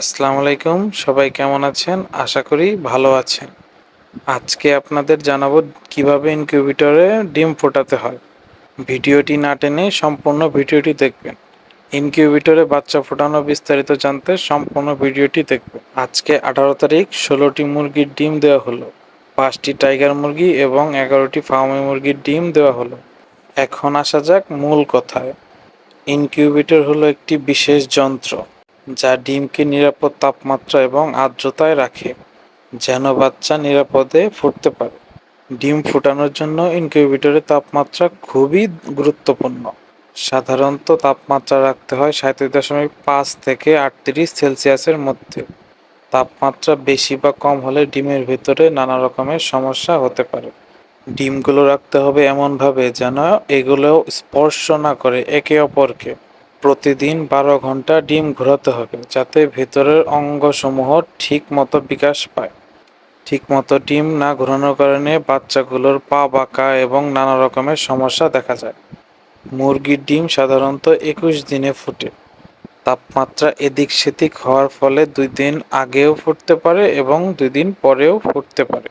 আসসালামু আলাইকুম, সবাই কেমন আছেন? আশা করি ভালো আছেন। আজকে আপনাদের জানাব কীভাবে ইনকিউবেটরে ডিম ফোটাতে হয়। ভিডিওটি না টেনে সম্পূর্ণ ভিডিওটি দেখবেন। ইনকিউবেটরে বাচ্চা ফোটানো বিস্তারিত জানতে সম্পূর্ণ ভিডিওটি দেখবেন। আজকে আঠারো তারিখ, ষোলোটি মুরগির ডিম দেওয়া হলো। পাঁচটি টাইগার মুরগি এবং এগারোটি ফার্মি মুরগির ডিম দেওয়া হলো। এখন আসা যাক মূল কথায়। ইনকিউবেটর হলো একটি বিশেষ যন্ত্র। যা ডিমকে নিরাপদ তাপমাত্রা এবং আর্দ্রতায় রাখে, যেন বাচ্চা নিরাপদে ফুটতে পারে। ডিম ফোটানোর জন্য ইনকিউবেটরের তাপমাত্রা খুবই গুরুত্বপূর্ণ। সাধারণত তাপমাত্রা রাখতে হয় সাঁত্রিশ দশমিক পাঁচ থেকে আটত্রিশ সেলসিয়াসের মধ্যে। তাপমাত্রা বেশি বা কম হলে ডিমের ভেতরে নানা রকমের সমস্যা হতে পারে। ডিমগুলো রাখতে হবে এমনভাবে যেন এগুলো স্পর্শ না করে একে অপরকে। প্রতিদিন বারো ঘণ্টা ডিম ঘোরাতে হবে, যাতে ভেতরের অঙ্গসমূহ ঠিক মতো বিকাশ পায়। ঠিক মতো ডিম না ঘোরানোর কারণে বাচ্চাগুলোর পা বাঁকা এবং নানা রকমের সমস্যা দেখা যায়। মুরগির ডিম সাধারণত একুশ দিনে ফুটে। তাপমাত্রা এদিক সেদিক হওয়ার ফলে দুই দিন আগেও ফুটতে পারে এবং দুই দিন পরেও ফুটতে পারে।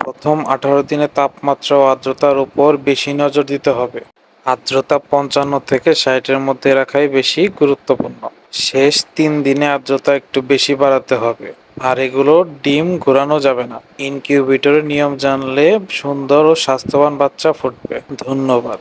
প্রথম আঠারো দিনে তাপমাত্রা ও আর্দ্রতার উপর বেশি নজর দিতে হবে। আর্দ্রতা পঞ্চান্ন থেকে ষাটের মধ্যে রাখাই বেশি গুরুত্বপূর্ণ। শেষ তিন দিনে আর্দ্রতা একটু বেশি বাড়াতে হবে। আর এগুলো ডিম ঘোরানো যাবে না। ইনকিউবেটরের নিয়ম জানলে সুন্দর ও স্বাস্থ্যবান বাচ্চা ফুটবে। ধন্যবাদ।